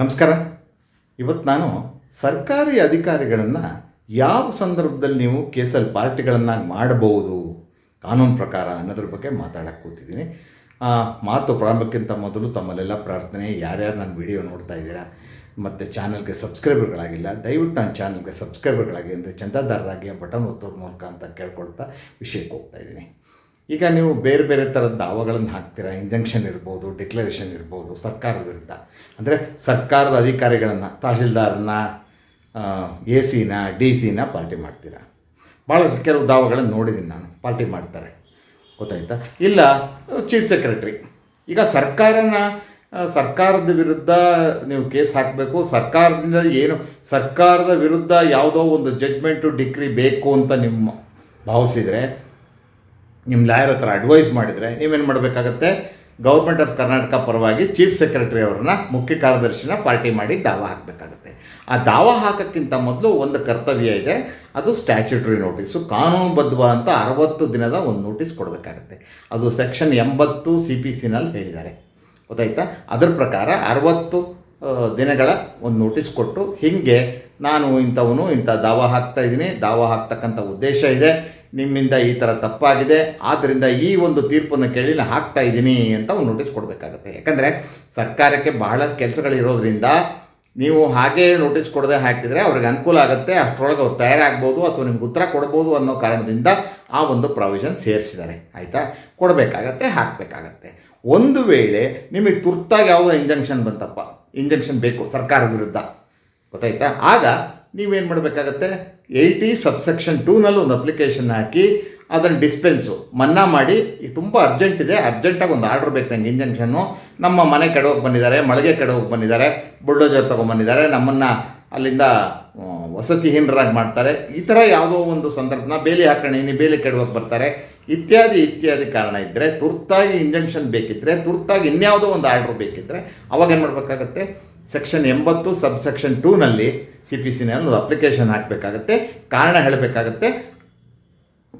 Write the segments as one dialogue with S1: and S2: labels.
S1: ನಮಸ್ಕಾರ. ಇವತ್ತು ನಾನು ಸರ್ಕಾರಿ ಅಧಿಕಾರಿಗಳನ್ನು ಯಾವ ಸಂದರ್ಭದಲ್ಲಿ ನೀವು ಕೇಸಲ್ಲಿ ಪಾರ್ಟಿಗಳನ್ನಾಗಿ ಮಾಡಬಹುದು ಕಾನೂನು ಪ್ರಕಾರ ಅನ್ನೋದ್ರ ಬಗ್ಗೆ ಮಾತಾಡಕ್ಕೆ ಕೂತಿದ್ದೀನಿ. ಮಾತು ಪ್ರಾರಂಭಕ್ಕಿಂತ ಮೊದಲು ತಮ್ಮಲ್ಲೆಲ್ಲ ಪ್ರಾರ್ಥನೆ, ಯಾರ್ಯಾರು ನನ್ನ ವಿಡಿಯೋ ನೋಡ್ತಾ ಇದ್ದೀರಾ, ಮತ್ತು ಚಾನಲ್ಗೆ ಸಬ್ಸ್ಕ್ರೈಬರ್ಗಳಾಗಿಲ್ಲ, ದಯವಿಟ್ಟು ನನ್ನ ಚಾನಲ್ಗೆ ಸಬ್ಸ್ಕ್ರೈಬರ್ಗಳಾಗಿ ಅಂದರೆ ಚಂದಾದಾರರಾಗಿ ಬಟನ್ ಒತ್ತೋದ್ರ ಮೂಲಕ ಅಂತ ಕೇಳ್ಕೊಳ್ತಾ ವಿಷಯಕ್ಕೆ ಹೋಗ್ತಾ ಇದ್ದೀನಿ. ಈಗ ನೀವು ಬೇರೆ ಬೇರೆ ಥರದ ದಾವಗಳನ್ನು ಹಾಕ್ತೀರಾ? ಇಂಜಂಕ್ಷನ್ ಇರ್ಬೋದು ಡಿಕ್ಲರೇಷನ್ ಇರ್ಬೋದು, ಸರ್ಕಾರದ ವಿರುದ್ಧ. ಅಂದರೆ ಸರ್ಕಾರದ ಅಧಿಕಾರಿಗಳನ್ನು ತಹಶೀಲ್ದಾರನ್ನ ಎ ಸಿನ ಡಿ ಸಿನ ಪಾರ್ಟಿ ಮಾಡ್ತೀರಾ? ಭಾಳಷ್ಟು ಕೆಲವು ದಾವಗಳನ್ನು ನೋಡಿದ್ದೀನಿ ನಾನು, ಪಾರ್ಟಿ ಮಾಡ್ತಾರೆ. ಗೊತ್ತಾಯ್ತಾ? ಇಲ್ಲ ಚೀಫ್ ಸೆಕ್ರೆಟ್ರಿ ಈಗ ಸರ್ಕಾರನ ಸರ್ಕಾರದ ವಿರುದ್ಧ ನೀವು ಕೇಸ್ ಹಾಕಬೇಕು, ಸರ್ಕಾರದಿಂದ ಏನು, ಸರ್ಕಾರದ ವಿರುದ್ಧ ಯಾವುದೋ ಒಂದು ಜಡ್ಜ್ಮೆಂಟು ಡಿಗ್ರಿ ಬೇಕು ಅಂತ ನಿಮ್ಮ ಭಾವಿಸಿದರೆ ನಿಮ್ಮ ಲಾಯರ್ ಹತ್ರ ಅಡ್ವೈಸ್ ಮಾಡಿದರೆ ನೀವೇನು ಮಾಡಬೇಕಾಗತ್ತೆ? ಗೌರ್ಮೆಂಟ್ ಆಫ್ ಕರ್ನಾಟಕ ಪರವಾಗಿ ಚೀಫ್ ಸೆಕ್ರೆಟರಿ ಅವ್ರನ್ನ ಮುಖ್ಯ ಕಾರ್ಯದರ್ಶಿನ ಪಾರ್ಟಿ ಮಾಡಿ ದಾವ ಹಾಕಬೇಕಾಗತ್ತೆ. ಆ ದಾವ ಹಾಕೋಕ್ಕಿಂತ ಮೊದಲು ಒಂದು ಕರ್ತವ್ಯ ಇದೆ, ಅದು ಸ್ಟ್ಯಾಚ್ಯುಟರಿ ನೋಟಿಸು ಕಾನೂನುಬದ್ಧ ಅಂತ ಅರವತ್ತು ದಿನದ ಒಂದು ನೋಟಿಸ್ ಕೊಡಬೇಕಾಗತ್ತೆ. ಅದು ಸೆಕ್ಷನ್ ಎಂಬತ್ತು ಸಿ ಪಿ ಸಿನಲ್ಲಿ ಹೇಳಿದ್ದಾರೆ. ಗೊತ್ತಾಯ್ತಾ? ಅದರ ಪ್ರಕಾರ ಅರವತ್ತು ದಿನಗಳ ಒಂದು ನೋಟಿಸ್ ಕೊಟ್ಟು ಹೀಗೆ ನಾನು ಇಂಥವನು ಇಂಥ ದಾವ ಹಾಕ್ತಾ ಇದ್ದೀನಿ, ದಾವ ಹಾಕ್ತಕ್ಕಂಥ ಉದ್ದೇಶ ಇದೆ ನಿಮ್ಮಿಂದ ಈ ಥರ ತಪ್ಪಾಗಿದೆ ಆದ್ದರಿಂದ ಈ ಒಂದು ತೀರ್ಪನ್ನು ಕೇಳಿ ನಾನು ಹಾಕ್ತಾ ಇದ್ದೀನಿ ಅಂತ ಒಂದು ನೋಟಿಸ್ ಕೊಡಬೇಕಾಗತ್ತೆ. ಯಾಕಂದರೆ ಸರ್ಕಾರಕ್ಕೆ ಬಹಳ ಕೆಲಸಗಳಿರೋದ್ರಿಂದ ನೀವು ಹಾಗೇ ನೋಟಿಸ್ ಕೊಡದೆ ಹಾಕಿದರೆ ಅವ್ರಿಗೆ ಅನುಕೂಲ ಆಗುತ್ತೆ, ಅಷ್ಟರೊಳಗೆ ಅವ್ರು ತಯಾರಾಗ್ಬೋದು ಅಥವಾ ನಿಮ್ಗೆ ಉತ್ತರ ಕೊಡ್ಬೋದು ಅನ್ನೋ ಕಾರಣದಿಂದ ಆ ಒಂದು ಪ್ರಾವಿಷನ್ ಸೇರಿಸಿದ್ದಾರೆ. ಆಯಿತಾ? ಕೊಡಬೇಕಾಗತ್ತೆ, ಹಾಕಬೇಕಾಗತ್ತೆ. ಒಂದು ವೇಳೆ ನಿಮಗೆ ತುರ್ತಾಗಿ ಯಾವುದೋ ಇಂಜೆಕ್ಷನ್ ಬಂತಪ್ಪ ಇಂಜೆಕ್ಷನ್ ಬೇಕು ಸರ್ಕಾರದ ವಿರುದ್ಧ, ಗೊತ್ತಾಯ್ತಾ? ಆಗ ನೀವೇನು ಮಾಡಬೇಕಾಗತ್ತೆ? ಏಯ್ಟಿ ಸಬ್ಸೆಕ್ಷನ್ ಟೂನಲ್ಲಿ ಒಂದು ಅಪ್ಲಿಕೇಶನ್ ಹಾಕಿ ಅದನ್ನು ಡಿಸ್ಪೆನ್ಸು ಮನ್ನಾ ಮಾಡಿ, ಈ ತುಂಬ ಅರ್ಜೆಂಟ್ ಇದೆ ಅರ್ಜೆಂಟಾಗಿ ಒಂದು ಆರ್ಡ್ರ್ ಬೇಕು ನಂಗೆ ಇಂಜೆಕ್ಷನ್ನು ನಮ್ಮ ಮನೆ ಕೆಡೋಗಿ ಬಂದಿದ್ದಾರೆ, ಮಳಿಗೆ ಕೆಡೋಗಿ ಬಂದಿದ್ದಾರೆ ಬುಲ್ಡೋಜರ್ ತೊಗೊಂಬಂದಿದ್ದಾರೆ ನಮ್ಮನ್ನು ಅಲ್ಲಿಂದ ವಸತಿಹೀನರಾಗಿ ಮಾಡ್ತಾರೆ. ಈ ಥರ ಯಾವುದೋ ಒಂದು ಸಂದರ್ಭನ ಬೇಲಿ ಹಾಕೋಣ ಇನ್ನು ಬೇಲಿ ಕೆಡವಾಗಿ ಬರ್ತಾರೆ. ಇತ್ಯಾದಿ ಇತ್ಯಾದಿ ಕಾರಣ ಇದ್ದರೆ ತುರ್ತಾಗಿ ಇಂಜೆಕ್ಷನ್ ಬೇಕಿದ್ದರೆ ತುರ್ತಾಗಿ ಇನ್ಯಾವುದೋ ಒಂದು ಆರ್ಡ್ರ್ ಬೇಕಿದ್ದರೆ ಅವಾಗ ಏನು ಮಾಡಬೇಕಾಗತ್ತೆ? ಸೆಕ್ಷನ್ ಎಂಬತ್ತು ಸಬ್ ಸೆಕ್ಷನ್ ಟೂನಲ್ಲಿ ಸಿ ಪಿ ಸಿನ ಒಂದು ಅಪ್ಲಿಕೇಶನ್ ಹಾಕಬೇಕಾಗತ್ತೆ. ಕಾರಣ ಹೇಳಬೇಕಾಗತ್ತೆ.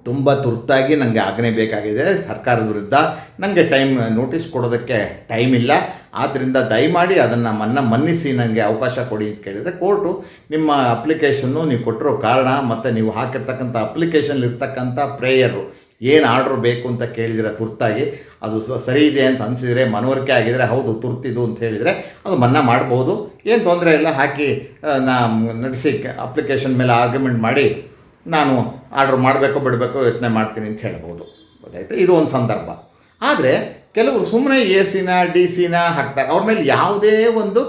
S1: ತುಂಬ ತುರ್ತಾಗಿ ನನಗೆ ಆಜ್ಞೆ ಬೇಕಾಗಿದೆ. ಸರ್ಕಾರದ ವಿರುದ್ಧ ನನಗೆ ಟೈಮ್ ನೋಟಿಸ್ ಕೊಡೋದಕ್ಕೆ ಟೈಮ್ ಇಲ್ಲ. ಆದ್ದರಿಂದ ದಯಮಾಡಿ ಅದನ್ನು ಮನ್ನ, ಮನ್ನಿಸಿ ನನಗೆ ಅವಕಾಶ ಕೊಡಿ ಅಂತ ಕೇಳಿದರೆ ಕೋರ್ಟು ನಿಮ್ಮ ಅಪ್ಲಿಕೇಶನ್ನು ನೀವು ಕೊಟ್ಟಿರೋ ಕಾರಣ ಮತ್ತು ನೀವು ಹಾಕಿರ್ತಕ್ಕಂಥ ಅಪ್ಲಿಕೇಶನ್ ಇರ್ತಕ್ಕಂಥ ಪ್ರೇಯರು ಏನು ಆರ್ಡ್ರ್ ಬೇಕು ಅಂತ ಕೇಳಿದರೆ ತುರ್ತಾಗಿ ಅದು ಸರಿ ಇದೆ ಅಂತ ಅನಿಸಿದರೆ ಮನವರಿಕೆ ಆಗಿದರೆ ಹೌದು ತುರ್ತಿದು ಅಂತ ಹೇಳಿದರೆ ಅದು ಮನ್ನಾ ಮಾಡ್ಬೋದು. ಏನು ತೊಂದರೆ ಇಲ್ಲ, ಹಾಕಿ ನಾ, ನಡೆಸಿ ಅಪ್ಲಿಕೇಶನ್ ಮೇಲೆ ಆರ್ಗ್ಯುಮೆಂಟ್ ಮಾಡಿ ನಾನು ಆರ್ಡ್ರ್ ಮಾಡಬೇಕು ಬಿಡಬೇಕು ಯೋಚನೆ ಮಾಡ್ತೀನಿ ಅಂತ ಹೇಳ್ಬೋದು. ಗೊತ್ತಾಯ್ತು? ಇದು ಒಂದು ಸಂದರ್ಭ. ಆದರೆ ಕೆಲವರು ಸುಮ್ಮನೆ ಎ ಸಿನ ಡಿ ಸಿನ ಹಾಕ್ತಾರೆ. ಅವ್ರ ಮೇಲೆ ಯಾವುದೇ ಒಂದು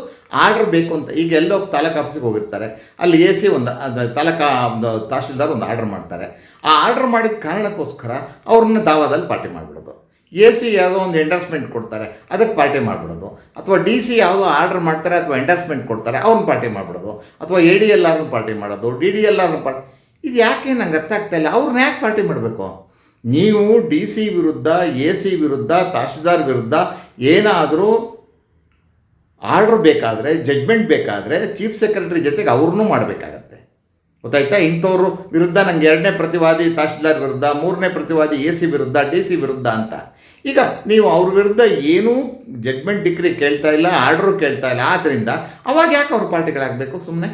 S1: ಆರ್ಡ್ರ್ ಬೇಕು ಅಂತ ಈಗ ಎಲ್ಲೋ ತಾಲೂಕು ಆಫೀಸಿಗೆ ಹೋಗಿರ್ತಾರೆ. ಅಲ್ಲಿ ಎ ಸಿ ಒಂದು ತಾಲೂಕಾ ಒಂದು ತಹಶೀಲ್ದಾರ್ ಒಂದು ಆರ್ಡ್ರ್ ಮಾಡ್ತಾರೆ. ಆ ಆರ್ಡ್ರ್ ಮಾಡಿದ ಕಾರಣಕ್ಕೋಸ್ಕರ ಅವ್ರನ್ನ ದಾವಾದಲ್ಲಿ ಪಾರ್ಟಿ ಮಾಡಿಬಿಡೋದು. ಎ ಸಿ ಯಾವುದೋ ಒಂದು ಎಂಡರ್ಸ್ಮೆಂಟ್ ಕೊಡ್ತಾರೆ, ಅದಕ್ಕೆ ಪಾರ್ಟಿ ಮಾಡಿಬಿಡೋದು. ಅಥವಾ ಡಿ ಸಿ ಯಾವುದೋ ಆರ್ಡ್ರ್ ಮಾಡ್ತಾರೆ ಅಥವಾ ಎಂಡರ್ಸ್ಮೆಂಟ್ ಕೊಡ್ತಾರೆ, ಅವ್ರನ್ನ ಪಾರ್ಟಿ ಮಾಡಿಬಿಡೋದು. ಅಥವಾ ಎ ಡಿ ಎಲ್ ಆರ್ನ ಪಾರ್ಟಿ ಮಾಡೋದು, ಡಿ ಡಿ ಎಲ್ ಆರ್ನ ಪಾರ್ಟಿ ಇದು ಯಾಕೆ ನಂಗೆ ಅರ್ಥ ಆಗ್ತಾ ಇಲ್ಲ, ಅವ್ರನ್ನ ಯಾಕೆ ಪಾರ್ಟಿ ಮಾಡಬೇಕು? ನೀವು ಡಿ ಸಿ ವಿರುದ್ಧ, ಎ ಸಿ ವಿರುದ್ಧ, ತಹಶೀಲ್ದಾರ್ ವಿರುದ್ಧ ಏನಾದರೂ ಆರ್ಡ್ರ್ ಬೇಕಾದರೆ ಜಡ್ಮೆಂಟ್ ಬೇಕಾದರೆ ಚೀಫ್ ಸೆಕ್ರೆಟರಿ ಜೊತೆಗೆ ಅವ್ರನ್ನೂ ಮಾಡಬೇಕಾಗತ್ತೆ. ಗೊತ್ತಾಯ್ತಾ? ಇಂಥವ್ರ ವಿರುದ್ಧ ನಂಗೆ ಎರಡನೇ ಪ್ರತಿವಾದಿ ತಹಶೀಲ್ದಾರ್ ವಿರುದ್ಧ, ಮೂರನೇ ಪ್ರತಿವಾದಿ ಎ ಸಿ ವಿರುದ್ಧ, ಡಿ ಸಿ ವಿರುದ್ಧ ಅಂತ. ಈಗ ನೀವು ಅವ್ರ ವಿರುದ್ಧ ಏನೂ ಜಡ್ಮೆಂಟ್ ಡಿಗ್ರಿ ಕೇಳ್ತಾ ಇಲ್ಲ ಆರ್ಡ್ರು ಕೇಳ್ತಾ ಇಲ್ಲ. ಆದ್ದರಿಂದ ಅವಾಗ ಯಾಕೆ ಅವ್ರ ಪಾರ್ಟಿಗಳಾಗಬೇಕು ಸುಮ್ಮನೆ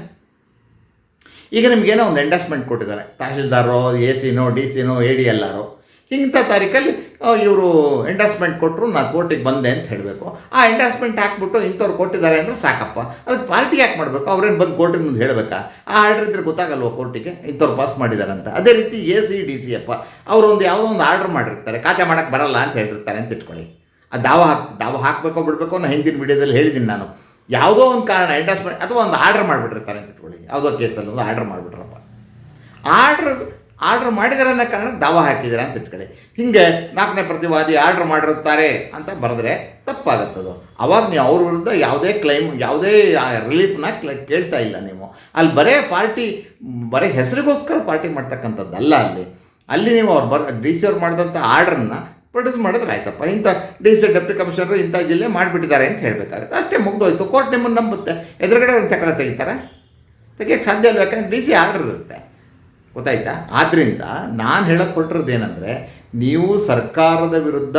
S1: ಈಗ ನಿಮಗೇನೋ ಒಂದು ಎಂಡಾಸ್ಮೆಂಟ್ ಕೊಟ್ಟಿದ್ದಾರೆ. ತಹಶೀಲ್ದಾರೋ, ಎ ಸಿನೋ ಡಿ ಸಿನೋ ಎ ಡಿ ಎಲ್ ಆರೋ ಇಂಥ ತಾರೀಕಲ್ಲಿ ಇವರು ಎಂಡಾಸ್ಮೆಂಟ್ ಕೊಟ್ಟರು ನಾನು ಕೋರ್ಟಿಗೆ ಬಂದೆ ಅಂತ ಹೇಳಬೇಕು. ಆ ಎಂಡಾಸ್ಮೆಂಟ್ ಹಾಕ್ಬಿಟ್ಟು ಇಂಥವ್ರು ಕೊಟ್ಟಿದ್ದಾರೆ ಅಂದರೆ ಸಾಕಪ್ಪ. ಅದಕ್ಕೆ ಪಾರ್ಟಿ ಯಾಕೆ ಮಾಡಬೇಕು? ಅವ್ರೇನು ಬಂದು ಕೋರ್ಟಿಗೆ ಮುಂದೆ ಹೇಳಬೇಕಾ? ಆ ಆರ್ಡರ್ ಇದ್ರೆ ಗೊತ್ತಾಗಲ್ವ ಕೋರ್ಟಿಗೆ? ಇಂಥವ್ರು ಪಾಸ್ ಮಾಡಿದ್ದಾರೆ ಅಂತ ಅದೇ ರೀತಿ ಎ ಸಿ ಡಿ ಸಿ ಅಪ್ಪ, ಅವರೊಂದು ಯಾವುದೋ ಒಂದು ಆರ್ಡರ್ ಮಾಡಿರ್ತಾರೆ. ಖಾತೆ ಮಾಡೋಕ್ಕೆ ಬರಲ್ಲ ಅಂತ ಹೇಳಿರ್ತಾರೆ ಅಂತ ಇಟ್ಕೊಳ್ಳಿ. ಆ ದಾವ ಹಾಕ್, ದಾವ ಹಾಕಬೇಕೋ ಬಿಡಬೇಕು ನಾನು ಹಿಂದಿನ ವಿಡಿಯೋದಲ್ಲಿ ಹೇಳಿದ್ದೀನಿ ನಾನು. ಯಾವುದೋ ಒಂದು ಕಾರಣ ಎಂಡಾಸ್ಮೆಂಟ್ ಅಥವಾ ಒಂದು ಆರ್ಡರ್ ಮಾಡಿಬಿಟ್ಟಿರ್ತಾರೆ ಅಂತ ಇಟ್ಕೊಳ್ಳಿ. ಯಾವುದೋ ಕೇಸಲ್ಲಿ ಒಂದು ಆರ್ಡರ್ ಮಾಡಿಬಿಟ್ರಪ್ಪ. ಆರ್ಡ್ರ್ ಆರ್ಡ್ರ್ ಮಾಡಿದಾರೆ ಅನ್ನೋ ಕಾರಣ ದಾವ ಹಾಕಿದ್ದಾರೆ ಅಂತ ಇಟ್ಕೊಳ್ಳಿ. ಹಿಂಗೆ ನಾಲ್ಕನೇ ಪ್ರತಿವಾದಿ ಆರ್ಡ್ರ್ ಮಾಡಿರುತ್ತಾರೆ ಅಂತ ಬರೆದ್ರೆ ತಪ್ಪಾಗತ್ತದು. ಅವಾಗ ನೀವು ಅವ್ರ ವಿರುದ್ಧ ಯಾವುದೇ ಕ್ಲೈಮ್ ಯಾವುದೇ ರಿಲೀಫ್ನ ಕೇಳ್ತಾ ಇಲ್ಲ ನೀವು. ಅಲ್ಲಿ ಬರೇ ಪಾರ್ಟಿ, ಬರೇ ಹೆಸರಿಗೋಸ್ಕರ ಪಾರ್ಟಿ ಮಾಡ್ತಕ್ಕಂಥದ್ದಲ್ಲ ಅಲ್ಲಿ. ಅಲ್ಲಿ ನೀವು ಅವ್ರು ಬರ್ ಡಿ ಸಿ ಅವ್ರು ಮಾಡಿದಂಥ ಆರ್ಡ್ರನ್ನ ಪ್ರೊಡ್ಯೂಸ್ ಮಾಡಿದ್ರೆ ಆಯ್ತಪ್ಪ. ಇಂಥ ಡಿ ಸಿ ಡೆಪ್ಟಿ ಕಮಿಷನರ್ ಇಂಥ ಜಿಲ್ಲೆ ಮಾಡಿಬಿಟ್ಟಿದ್ದಾರೆ ಅಂತ ಹೇಳಬೇಕಾಗುತ್ತೆ. ಅಷ್ಟೇ ಮುಗ್ದೋಯ್ತು. ಕೋರ್ಟ್ ನಿಮ್ಮನ್ನು ನಂಬುತ್ತೆ. ಎದುರುಗಡೆ ಒಂದು ತಕರ ತೆಗಿತಾರೆ? ತೆಗಿಯೋಕ್ಕೆ ಸಾಧ್ಯ ಇಲ್ಲ ಯಾಕಂದ್ರೆ ಡಿ ಸಿ ಆರ್ಡರ್ ಇರುತ್ತೆ. ಗೊತ್ತಾಯ್ತಾ? ಆದ್ದರಿಂದ ನಾನು ಹೇಳಕ್ಕೆ ಹೊರಟಿರೋದು ಏನಂದರೆ ನೀವು ಸರ್ಕಾರದ ವಿರುದ್ಧ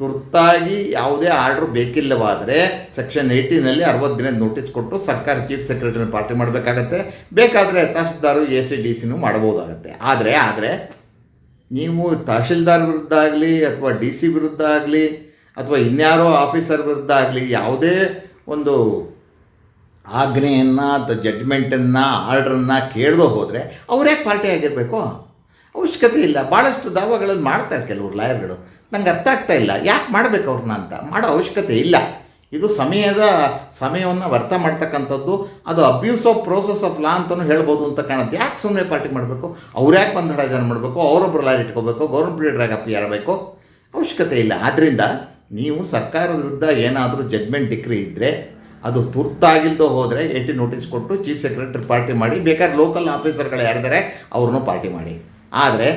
S1: ತುರ್ತಾಗಿ ಯಾವುದೇ ಆರ್ಡ್ರ್ ಬೇಕಿಲ್ಲವಾದರೆ ಸೆಕ್ಷನ್ ಏಯ್ಟೀನಲ್ಲಿ ಅರವತ್ತು ದಿನದ ನೋಟಿಸ್ ಕೊಟ್ಟು ಸರ್ಕಾರ ಚೀಫ್ ಸೆಕ್ರೆಟರಿನ ಪಾರ್ಟಿ ಮಾಡಬೇಕಾಗತ್ತೆ. ಬೇಕಾದರೆ ತಹಸೀಲ್ದಾರು ಎ ಸಿ ಡಿ ಸಿನೂ ಮಾಡ್ಬೋದಾಗತ್ತೆ ಆದರೆ ಆದರೆ, ನೀವು ತಹಶೀಲ್ದಾರ್ ವಿರುದ್ಧ ಆಗಲಿ ಅಥವಾ ಡಿ ಸಿ ವಿರುದ್ಧ ಆಗಲಿ ಅಥವಾ ಇನ್ಯಾರೋ ಆಫೀಸರ್ ವಿರುದ್ಧ ಆಗಲಿ ಯಾವುದೇ ಒಂದು ಆಜ್ಞೆಯನ್ನು ಅಥವಾ ಜಡ್ಮೆಂಟನ್ನು ಆರ್ಡ್ರನ್ನು ಕೇಳದೋ ಹೋದರೆ ಅವರೇ ಪಾರ್ಟಿ ಆಗಿರಬೇಕು? ಅವಶ್ಯಕತೆ ಇಲ್ಲ. ಭಾಳಷ್ಟು ದಾವಾಗಳನ್ನು ಮಾಡ್ತಾರೆ ಕೆಲವರು ಲಾಯರ್ಗಳು. ನಂಗೆ ಅರ್ಥ ಆಗ್ತಾ ಇಲ್ಲ. ಯಾಕೆ ಮಾಡಬೇಕು ಅವ್ರನ್ನ ಅಂತ? ಮಾಡೋ ಅವಶ್ಯಕತೆ ಇಲ್ಲ. ಇದು ಸಮಯದ, ಸಮಯವನ್ನು ವ್ಯರ್ಥ ಮಾಡ್ತಕ್ಕಂಥದ್ದು. ಅದು abuse of process of law ಅಂತಲೂ ಹೇಳ್ಬೋದು ಅಂತ ಕಾಣುತ್ತೆ. ಯಾಕೆ ಸುಮ್ಮನೆ ಪಾರ್ಟಿ ಮಾಡಬೇಕು? ಅವ್ರು ಯಾಕೆ ಬಂದು ಹರಾಜನ ಮಾಡಬೇಕು? ಅವರೊಬ್ಬರು ಲಾಯರ್ ಇಟ್ಕೋಬೇಕು? ಗೌರ್ಮೆಂಟ್ ಅಪ್ಪಿ ಯಾರಬೇಕು ಅವಶ್ಯಕತೆ ಇಲ್ಲ. ಆದ್ದರಿಂದ ನೀವು ಸರ್ಕಾರದ ವಿರುದ್ಧ ಏನಾದರೂ ಜಡ್ಮೆಂಟ್ ಡಿಕ್ರಿ ಇದ್ದರೆ ಅದು ತುರ್ತಾಗಿಲ್ದೋ ಹೋದರೆ ಎ ಟಿ ನೋಟಿಸ್ ಕೊಟ್ಟು ಚೀಫ್ ಸೆಕ್ರೆಟರಿ ಪಾರ್ಟಿ ಮಾಡಿ, ಬೇಕಾದ್ರೆ ಲೋಕಲ್ ಆಫೀಸರ್ಗಳು ಯಾರಿದ್ದಾರೆ ಅವ್ರನ್ನೂ ಪಾರ್ಟಿ ಮಾಡಿ. ಆದರೆ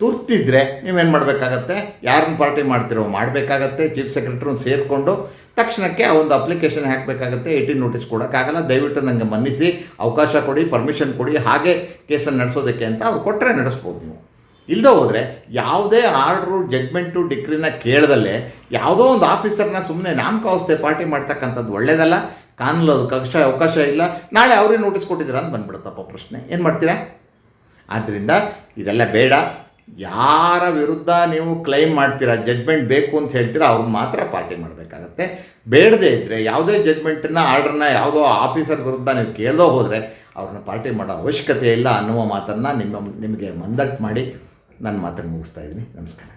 S1: ತುರ್ತಿದ್ರೆ ನೀವೇನು ಮಾಡಬೇಕಾಗತ್ತೆ? ಯಾರನ್ನ ಪಾರ್ಟಿ ಮಾಡ್ತಿರೋ ಮಾಡಬೇಕಾಗತ್ತೆ ಚೀಫ್ ಸೆಕ್ರೆಟ್ರಿನ ಸೇರಿಕೊಂಡು ತಕ್ಷಣಕ್ಕೆ ಆ ಒಂದು ಅಪ್ಲಿಕೇಶನ್ ಹಾಕಬೇಕಾಗತ್ತೆ ಟಿ ನೋಟಿಸ್ ಕೊಡೋಕ್ಕಾಗಲ್ಲ. ದಯವಿಟ್ಟು ನನಗೆ ಮನ್ನಿಸಿ, ಅವಕಾಶ ಕೊಡಿ ಪರ್ಮಿಷನ್ ಕೊಡಿ, ಹಾಗೆ ಕೇಸನ್ನು ನಡೆಸೋದಕ್ಕೆ ಅಂತ ಅವ್ರು ಕೊಟ್ಟರೆ ನಡೆಸ್ಬೋದು ನೀವು. ಇಲ್ಲದೆ ಹೋದರೆ ಯಾವುದೇ ಆರ್ಡ್ರು ಜಡ್ಮೆಂಟು ಡಿಗ್ರಿನ ಕೇಳದಲ್ಲೇ ಯಾವುದೋ ಒಂದು ಆಫೀಸರ್ನ ಸುಮ್ಮನೆ ನಾಮಕಾವಸ್ಥೆ ಪಾರ್ಟಿ ಮಾಡ್ತಕ್ಕಂಥದ್ದು ಒಳ್ಳೇದಲ್ಲ, ಕಾನೂನು ಅದಕ್ಕೆ ಅವಕಾಶ ಇಲ್ಲ, ನಾಳೆ ಅವರೇ ನೋಟಿಸ್ ಕೊಟ್ಟಿದ್ದೀರ ಅಂತ ಬಂದ್ಬಿಡುತ್ತಪ್ಪ ಪ್ರಶ್ನೆ. ಏನು ಮಾಡ್ತೀರಾ? ಆದ್ದರಿಂದ ಇದೆಲ್ಲ ಬೇಡ. ಯಾರ ವಿರುದ್ಧ ನೀವು ಕ್ಲೈಮ್ ಮಾಡ್ತೀರಾ ಜಡ್ಮೆಂಟ್ ಬೇಕು ಅಂತ ಹೇಳ್ತೀರಾ, ಅವ್ರು ಮಾತ್ರ ಪಾರ್ಟಿ ಮಾಡಬೇಕಾಗತ್ತೆ. ಬೇಡದೇ ಇದ್ದರೆ ಯಾವುದೇ ಜಡ್ಮೆಂಟನ್ನ ಆರ್ಡ್ರನ್ನ ಯಾವುದೋ ಆಫೀಸರ್ ವಿರುದ್ಧ ನೀವು ಕೇಳದೋ ಹೋದರೆ ಅವ್ರನ್ನ ಪಾರ್ಟಿ ಮಾಡೋ ಅವಶ್ಯಕತೆ ಇಲ್ಲ ಅನ್ನುವ ಮಾತನ್ನು ನಿಮ್ಮ, ನಿಮಗೆ ಮಂದಟ್ಟು ಮಾಡಿ ನನ್ನ ಮಾತನ್ನು ಮುಗಿಸ್ತಾ ಇದ್ದೀನಿ. ನಮಸ್ಕಾರ.